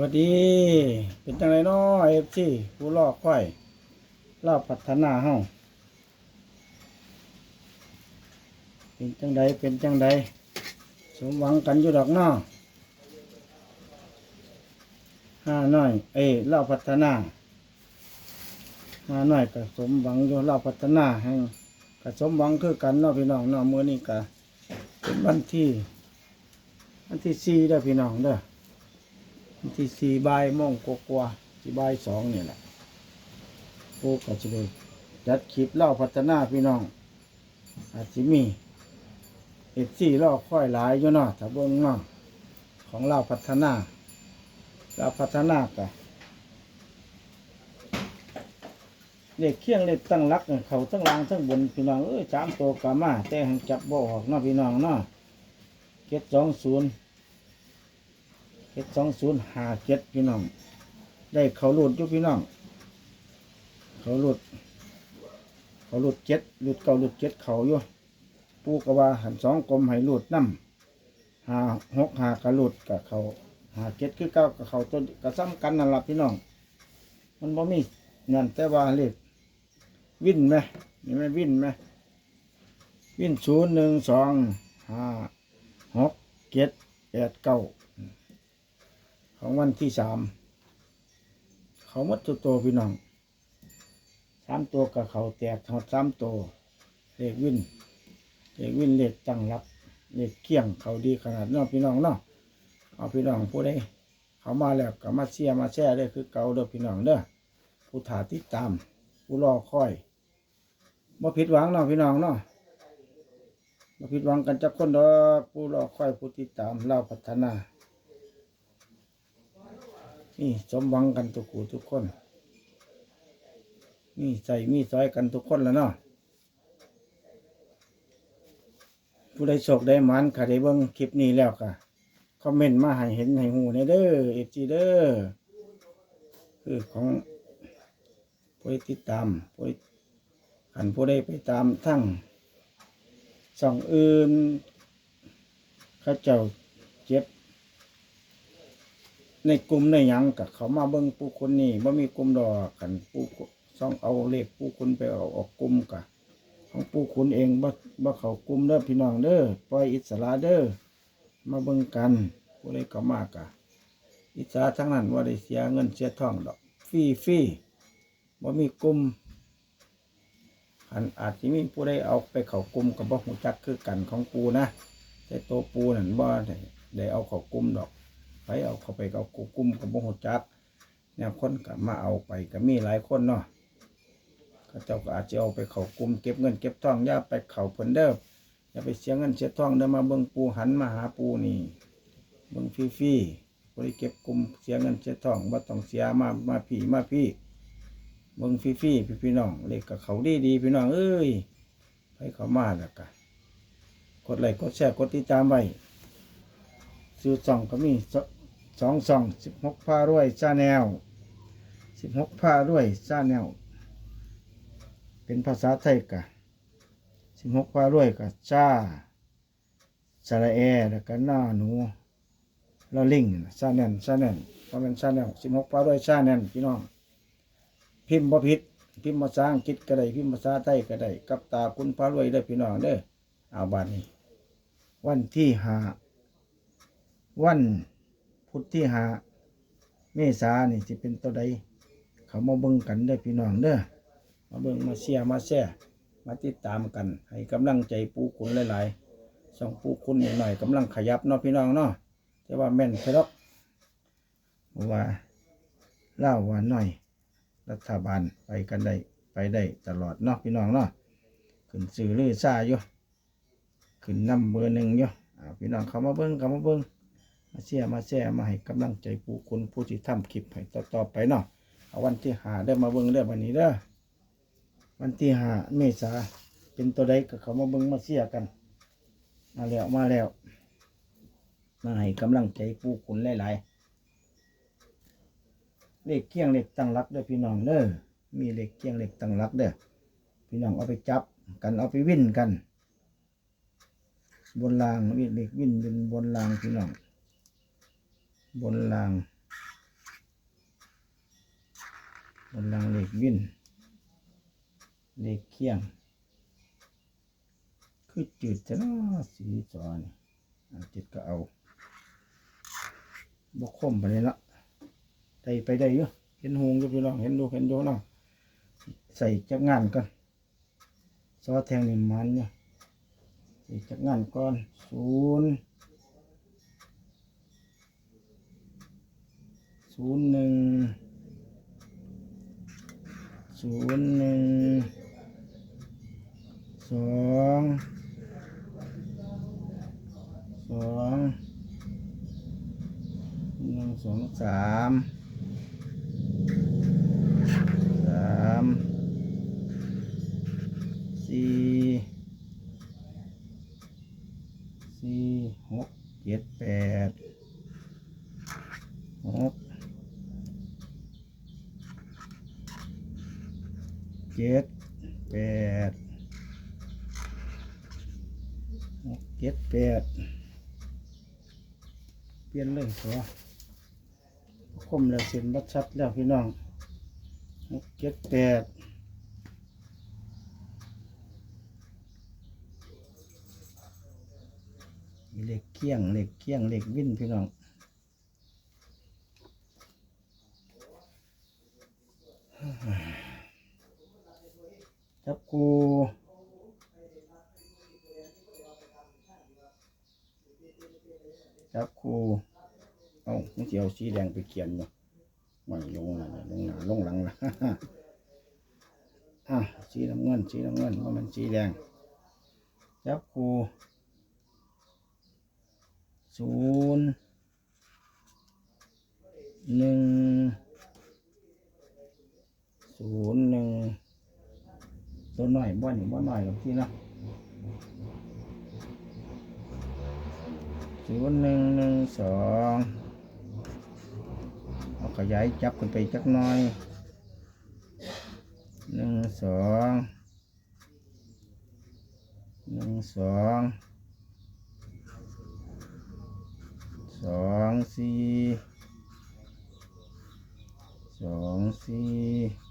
วัสดี เป็นจังไรน้อเอฟซีผู้ลอกค่อยลอกพัฒนาเฮาเป็นจังใดเป็นจังใดสมหวังกันอยู่ดอกน้อห้าน้อย เอ้ลอกพัฒนาห้าน้อยก็สมหวังอยู่ลอกพัฒนาแห่งก็สมหวังคือกันนาะพี่น้องนาะมื้อนี้ก็เป็นวันที่วันที่สี่เด้อพี่น้องเด้อ ที่สี่ใบ่ายโมงกว่าๆที่ใบสองนี่แหละพวกก็จะเลยจัดคลิปเล่าพัฒนาพี่น้อง อาจจะมีเอฟซีเล่าค่อยหลายอยู่เนาะถ้าเบิ่งเนาะของเล่าพัฒนาเล่าพัฒนากะเด็กเคียงเล็กตั้งรักเขาตั้งล่างทั้งบนพี่น้องเอ้ยสามตัวกามาแต่หังจับบ่ออกเนาะพี่น้องเนาะเจ็ดสองศูนย์ เจ็ดสองศูนย์ห้าเจ็ดพี่น้อง ได้เขาหลุดอยู่พี่น้อง เขาหลุด เขาหลุดเจ็ดหลุดเก่าหลุดเจ็ดเขาอยู่ปูกว่าหันสองกลมให้หลุดน้ำหาหกหากระหลุดกับเขาหาเจ็ดคือเก้ากับเขาตัวกระซ้ำกันนั่นหละพี่น้อง มันบ่มีเงินแต่ว่าเลขวิ่นไหมนี่ไหมวิ่นไหมวิ่นศูนย์หนึ่งสองห้าหกเจ็ดแปดเก้า ของวันที่สามเขามัดตัวโตพี่น้องสามตัวกับเขาแตกหอดสามตัวเลขวินเลขวินเลขตั้งรับเลขเคี่ยงเขาดีขนาดนาะพี่น้องเนาะเอาพี่น้องผู้ใดเขามาแล้วก็มาเชียร์มาแช่ได้คือเก่าเด้อพี่น้องเด้อผู้ถาติดตาม ผู้รอคอยบ่ผิดหวังเนาะพี่น้องเนาะบ่ผิดหวังกันจักคนดอกผู้รอคอยผู้ติดตามเราพัฒนา นี่สมหวังกันทุกคู่ทุกคนมีใส่มีซอยกันทุกคนแล้วเนาะผู้ใดโชคได้มันค่ะได้เบิ่งคลิปนี้แล้วค่ะคอมเมนต์มาให้เห็นให้หูในเด้อเอฟจีเด้อคือของผู้ใดติดตามผู้ขันผู้ใดไปตามทั้งสองอื่น เข้าเจ้าเจ็บ ในกลุ่มในหยังกับเขามาเบิ้งผู้คนนี่บ่มีกลุ่มดอกกันผู้ซ่องเอาเลขผู้คนไปเอาออกกลุ่มกะของผู้คนเองบ่บ่เขากลุ่มเด้อพี่น้องเด้อปล่อยอิสระเด้อมาเบิ่งกันผู้ใดก็มากะอิสระทั้งนั้นว่าได้เสียเงินเสียทองดอกฟรีฟรีบ่มีกลุ่มอันอาจจะมีผู้ใดเอาไปเขากลุ่มกับบ่หูจักคือกันของปูนะแต่ตัวปูนั่นบ่ได้เอาเขากลุ่มดอก ไปเอาเข้าไปเอากุกุมกับบ่ฮู้จักแนวคนก็มาเอาไปก็มีหลายคนเนาะเขาเจ้าก็อาจจะเอาไปเขากลุ่มเก็บเงินเก็บทองย่าไปเขาเพิ่นเด้ออย่าไปเสียเงินเสียทองเด้อมาเบิ่งปูหันมาหาปูนี่เบิ่งฟรีๆบ่ได้เก็บกลุ่มเสียเงินเสียทองบ่ต้องเสียมามาพี่มาพี่เบิ่งฟรีๆพี่พี่น้องเลขกับเขาดีๆพี่น้องเอ้ยไปเขามาแล้วก็กดไลค์กดแชร์กดติดตามไว้ซื้อสองก็มี สองสองสิบหกผ้ารวยซาแนวสิบหกผ้ารวยซาแนวเป็นภาษาไทยกะสิบหกผ้ารวยกะซาสระแอแล้วก็หน้าหนูแล้วลิงซาแนนซาแนนเพราะมันซาแนวสิบหกผ้ารวยซาแนนพี่น้อง พิมพ์บ่ผิดพิมพ์ภาษาอังกฤษก็ได้พิมพ์ภาษาไทยก็ได้กับตาคุณพระรวยได้พี่น้องเด้อเอาบาดนี้ วันที่ห้าวัน พุธที่หาเมษานี่จะเป็นตัวใด เขามาเบิ่งกันเด้อพี่น้องเด้อมาเบิ่งมาเชียร์มาแช่มาติดตามกัน ให้กำลังใจปูคุณหลายๆส่องปูคุณหน่อยๆกำลังขยับเนาะพี่น้องเนาะแต่ว่าแม่นแค่ดอกว่าเล่าว่าหน่อย รัฐบาลไปกันได้ไปได้ตลอดเนาะพี่น้องเนาะขึ้นสื่อลือซ่าอยู่ขึ้นนำเบอร์หนึ่งอยู่พี่น้องเขามาเบิ่งเขามาเบิ่ง มาเชียร์มาแชร์มาให้กำลังใจผู้คนผู้ที่ทำคลิปให้ต่อๆไปเนาะเอาวันที่หาได้มาเบิ่งเด้อวันนี้เด้อวันที่หาเมษาเป็นตัวใดก็เขามาเบิ่งมาเชียร์กัน มาแล้วมาแล้ว มาให้กำลังใจผู้คนหลายๆเลขเคียงเลขตั้งรักเด้อพี่น้องเด้อมีเลขเคียงเลขตั้งรักเด้อพี่น้องเอาไปจับกันเอาไปวิ่นกัน บนรางวิ่นเลขวิ่นเป็นบนรางพี่น้อง บนราง บนลังเหลขวินเหลขเคียง คือจืดจะเนาะสีจอนี่จิตก็เอาบกคมไปเลยละได้ไปได้อยู่เห็นหงอยู่พี่น้องเห็นดูเห็นดูเนาะใส่จักงานก่อนซอแทงนี่มันเนี่ยใส่จักงานก่อนศูนย์ ศูนย์หนึ่งศูนย์หนึ่งสองสองหนึ่งสองสามสามสี่สี่หกเจ็ดแปดหก จ็ดแปดหกเจ็ดแปดเปลี่ยนเลยตัวคมแล้วเส้นบัดชัดแล้วพี่น้องหกเจ็ดแปดมีเหล็กเคียงเหล็กเคียงเหล็กวิ่นพี่น้อง จับกูจับกูเอ้ามึงสิเอาสีแดงไปเขียนเนาะไม่ลงนะลงหนาลงหลังนะอะสีน้ำเงินสีน้ำเงินว่ามันสีแดง จับกูศูนย์หนึ่งศูนย์หนึ่ง ตัวหน่อยบ่หนึ่งบ่หน่อยกับที่นะศูนย์หนึ่งหนึ่งสองเอาขยายจับขึ้นไปจักหน่อยหนึ่งสองหนึ่งสองสองสี่สองสี่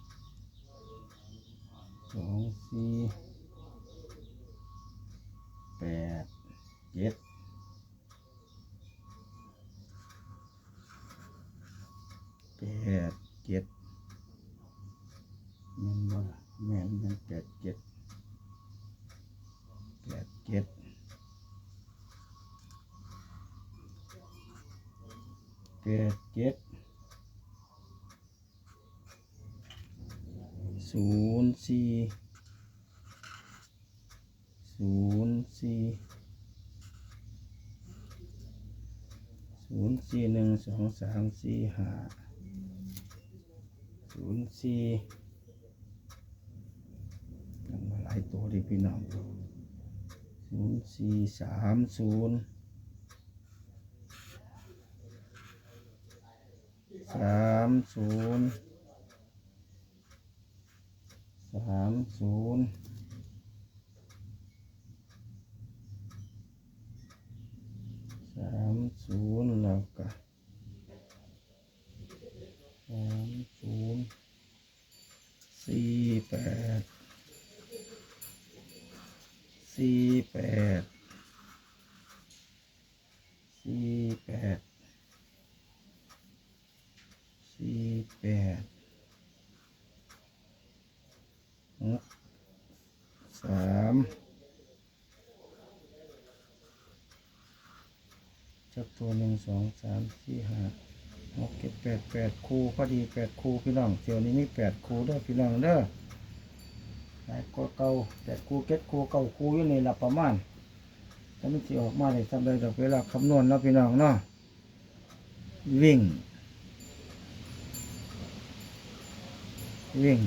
สองสี่แปดเจ็ดแปดเจ็ดแม่นบ่ล่ะแม่นแม่นแปดเจ็ดแปดเจ็ดแปดเจ็ดศูนย์สี่ศูนย์สี่ศูนย์สี่หนึ่ง สองสามสี่ห้าศูนย์สี่ยังมาหลายตัวดิพี่น้องศูนย์สี่สามศูนย์สามศูนย์สามศูนย์สามศูนย์แล้วก็ามศูนย์สี่แปดสี่แปดสี่แปดสี่แปดหกสามจับตัวหนึ่งสองสามสี่ห้า หกเจ็ดแปดแปดคูพอดีแปดคูพี่น้องเที่ยวนี้มีแปดคูเด้อพี่น้องเด้อหลายก็เก่าแปดคูเก็ดคูเก่าคูอยู่ในหลับประมาณแล้วมันจะออกมาในทำได้ดอกเวลาคำนวณเนาะพี่น้องเนาะวิ่ง วิ่ง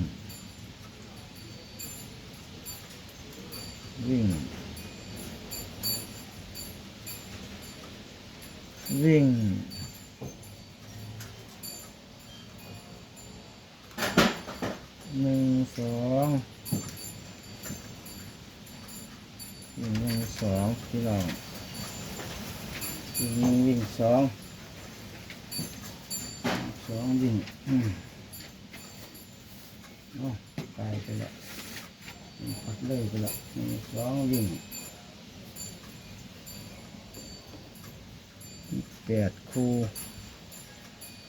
วิ่ง วิ่ง หนึ่งสองหนึ่งสองพี่น้องวิ่งหนึ่งวิ่งสองสองวิ่งอืมเนาะตายไปละพักเลยไปละหนึ่งสองวิ่งแปดคู่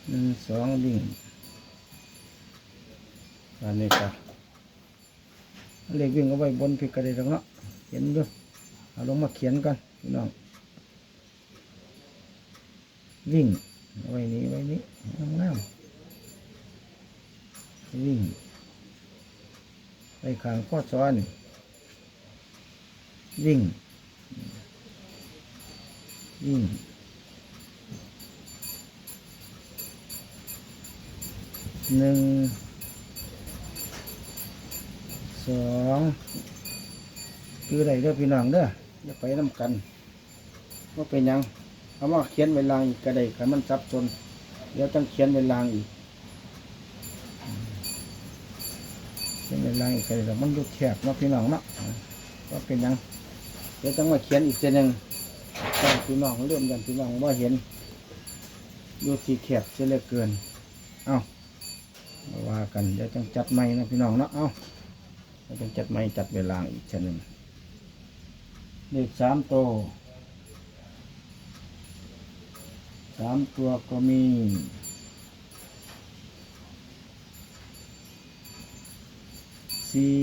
หนึ่งสองวิ่ง อันนี้ก็เลขวิ่งเอาไว้บนพิกระเดแล้วเนาะเขียนอยู่เอาลงมาเขียนกันพี่น้องวิ่งไว้นี้ไว้นี้งามๆวิ่งไปขางข้อซ้อนวิ่งวิ่งหนึ่ง คืออะไรเด้อพี่น้องเด้ออย่าไปน้ำกันว่าเป็นยังเอามาเขียนไว้ลางอีกก็ได้ขันมันซับซนเดี๋ยวต้องเขียนไว้ลางอีกเป็นเวลาอีกแต่เดี๋ยวมันดูแคบเนาะพี่น้องเนาะก็เป็นยังเดี๋ยวต้องมาเขียนอีกเส้นหนึ่งพี่น้องเริ่มยันพี่น้องว่าเห็นดูสีแคบเสียเหลือเกิน เอามาว่ากันเดี๋ยวจังจัดใหม่นะพี่น้องเนาะ เอาเดี๋ยวจังจัดใหม่จัดเวลาอีกเส้นหนึ่งเลขสามตัวสามตัวก็มีสี่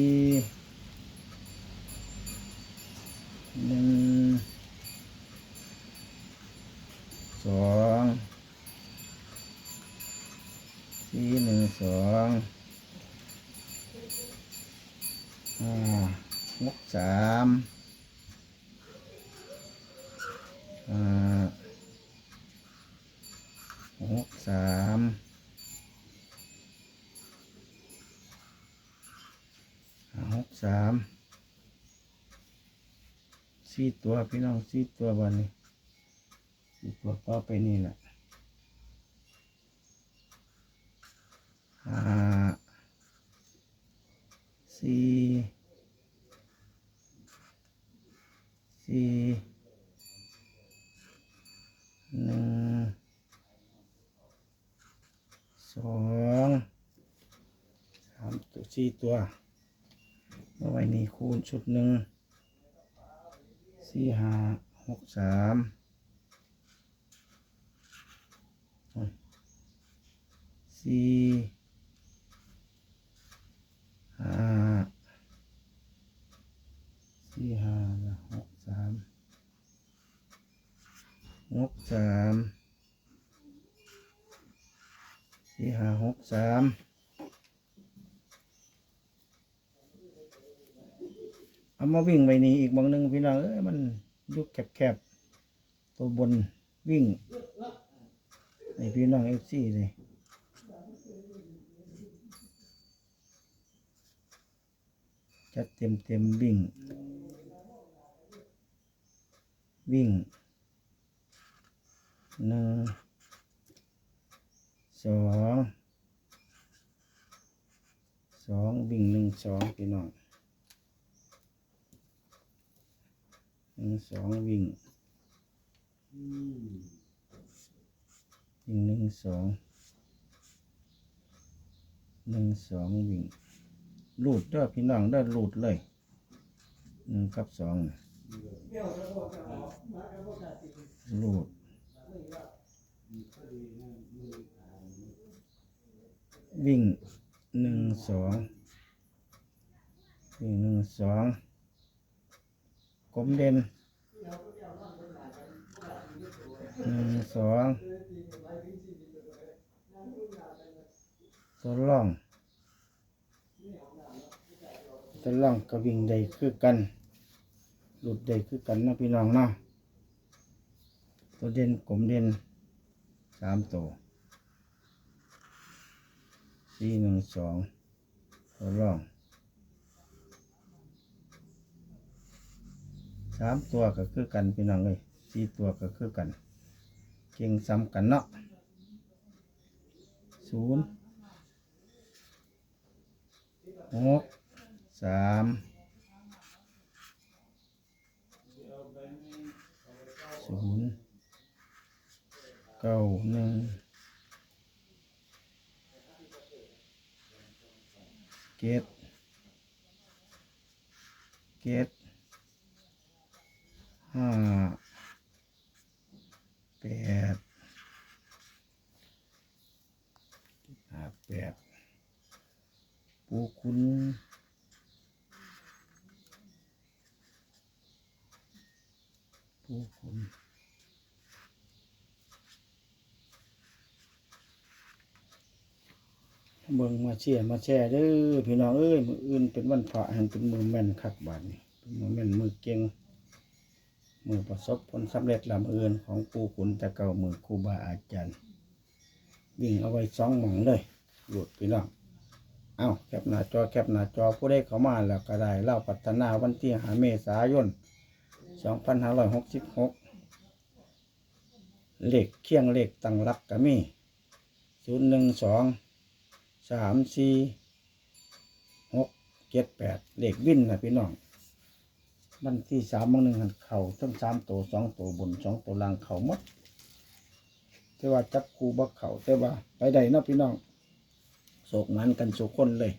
หนึ่งสองสี่หนึ่งสอง หกสามหกสามหกสามสี่ตัวพี่น้องสี่ตัววันนี้สี่ตัวต่อไปนี่แหละห้า สี่สี่หนึ่งสองสามตัวสี่ตัวเอาไว้นี่คูณชุดหนึ่งสี่ห้าหกสามสี่ห้าสี่ห้าหกสามหกสามสี่ห้าหกสาม เอามาวิ่งไปนี่อีกบางหนึ่งพี่น้องเอ้ยมันยุกแคบๆตัวบนวิ่งในพี่น้องเอฟซีเลยจัดเต็มเต็มวิ่ง วิ่งหนึ่งสองสองวิ่งหนึ่งสองพี่น้อง หนึ่งสองวิ่งวิ่งหนึ่งสองหนึ่งสองวิ่งลูดเด้อพี่น้องเด้อลูดเลยหนึ่งกับสองน่ะลูดวิ่งหนึ่งสองวิ่งหนึ่งสอง กลมเด่นหนึ่งสองตัวล่องตัวล่องกับวิ่งใดคือกัน หลุดใดคือกันนะพี่น้องเนาะตัวเด่นกลมเด่นสามตัวสี่หนึ่งสองตัวล่อง สามตัวก็คือกันพี่น้องเลยสี่ตัวก็คือกัน เก่งซ้ำกันเนาะศูนย์หกสามศูนย์เก้าหนึ่งเกจ็ดเจ็ด ห้าแปดห้าแปดปูคุณปูคุณเบิ่งมาเชียมาแช่เด้อพี่น้องเอ้ยมืออื่นเป็นวันพระหันเป็นมือแม่นคักบาดนี่เป็นมือแม่นมือเก่ง มือประสบผลสำเร็จลำเอินของปู่ขุนต่เก่ามือครูบาอาจารย์ วิ่งเอาไว้สองหมองเลยหลุดพี่น้องเอาแคปหน้าจอแคปหน้าจอผู้ได้เข้ามาแล้วก็ได้เล่าพัฒนาวันที่หาเมษายน2566เลขเคียงเลขตั้งรักก็มี012 34 6 78เลขวินนะพี่น้อง วันที่สามบางหนึ่งหันเข่าทั้งสามตัวสองตัวบนสองตัวล่างเข่าหมดแต่ว่าจับคูบักเข่าแต่ว่า ไปได้เนาะพี่น้องโศกมันกันสุกคนเลย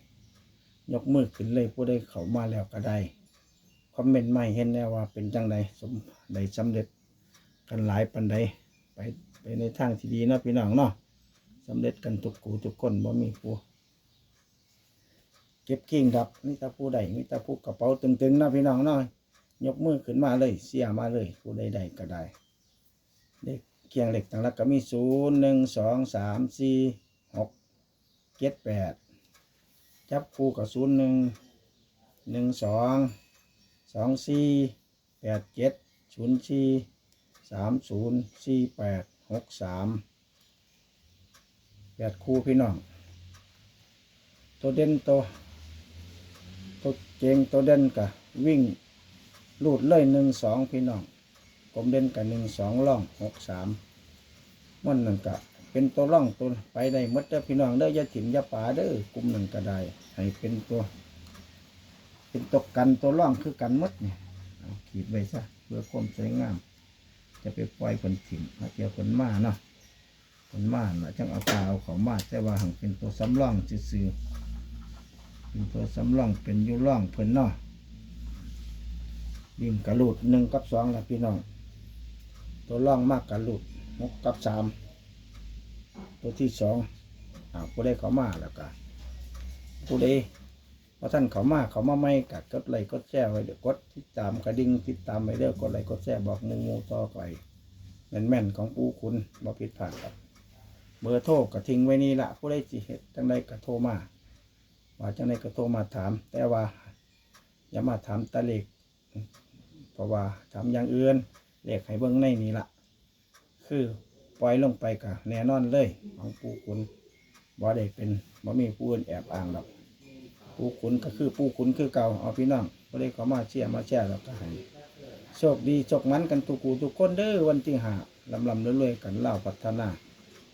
ยกมือขึ้นเลยผู้ได้เขามาแล้วก็ได้คอมเมนต์ใหม่เห็นแน่ว่าเป็นจังใดสมใดสำเร็จกันหลายปันใดไปไปในทางที่ดีเนาะพี่น้องเนาะสำเร็จกันทุกกูทุกคนบ่มีผู้เก็บกิ่งดับมีแตาผู้ใดมีแตาผู้กระเป๋าตึงๆนะพี่น้องเนาะ ยกมือขึ้นมาเลย เสียมาเลย ผู้ใดๆก็ได้เลขเคียงเหล็กต่างหลักก็มีศูนย์หนึ่งสองสามสี่หกเจ็ดแปดจับคู่กับศูนย์หนึ่งหนึ่งสองสองสี่แปดเจ็ดศูนย์สี่สามศูนย์สี่แปดหกสามแปดคู่พี่น้อง ตัวเด่นตัวตัวเจงตัวเด่นกะวิ่ง ลูดเลยหนึ่งสองพี่น้องผมเด่นกับหนึ่งสองล่องหกสามมันนั่นกะเป็นตัวล่องตัวไปได้มดเด้อพี่น้องเด้อยาถิ่มอย่าป่าเด้อกลุ่มนั่นก็ได้ให้เป็นตัว เป็นตัวกันตัวล่องคือกันมดเนี่ยขีดไว้ซะเพื่อความสวยงาม จะไปปล่อยคนถิ่มมาเกี่ยวคนมาเนาะคนมาเนาะจังเอาตาเอาเขามาแต่ว่าหังเป็นตัวสำรองซื่อๆเป็นตัวสำรองเป็นยูร่องเพิ่นเนาะ วิ่งกระลูดหนึ่งกับสองละพี่น้อง ตัวร่องมากกระลูดหกกับสามตัวที่สองอ่าผู้ใดเขามาแล้วก็ผู้ใดพอท่านเขามาเขามาไม่กัดกดไลค์กดแชร์ไว้เดี๋ยวกดติดตามกระดิ่งติดตามไปเด้อกดไลค์กดแชร์บอกหนึ่งมูต่อไปแม่นๆของปูคุณบ่ผิดพลาดครับเบอร์โทรก็ทิ้งไว้นี่ละผู้ใดจิเห็ดจังใดก็โทรมาว่าจังไดก็โทรมาถาม แต่ว่าอย่ามาถามตะเลก เพราะว่าถามอย่างอื่นเลขให้เบิ่งในนี่ละคือปล่อยลงไปกะแน่นอนเลย ของปูขุนบ่ได้เป็นบ่มีผู้อื่นแอบอ้างหรอกปูขุนก็คือปูขุนคือเก่าเอาพี่น้องก็เลยเขามาเชียร์มาแช่แล้วก็ให้โชคดีโชคมันกันทุกูทุกคนเด้อวันที่หาลำลำรวยๆกันเล่าพัฒนา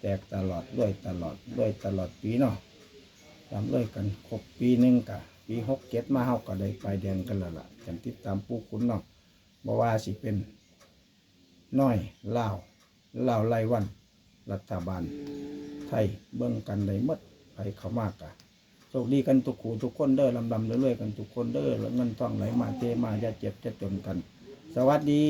แตกตลอดรวยตลอดรวยตลอดปีเนาะตามเลยกันครบปีหนึ่งกะปีหกเจ็ดมาเฮาก็ได้ไปแดงกันแล้วล่ะกันติดตามผู้คุณเนาะ บ่ว่าสิเป็นน้อยลาวลาวไลวัน รัฐบาล ไทยเบิ่งกันได้หมดไปเขามากกะโชคดีกันทุกขูทุกคนเด้อลำลำเรื่อยๆกันทุกคนเด้อแล้วเงินต้องไหลมาเทมาจะเจ็บจะจนกัน สวัสดี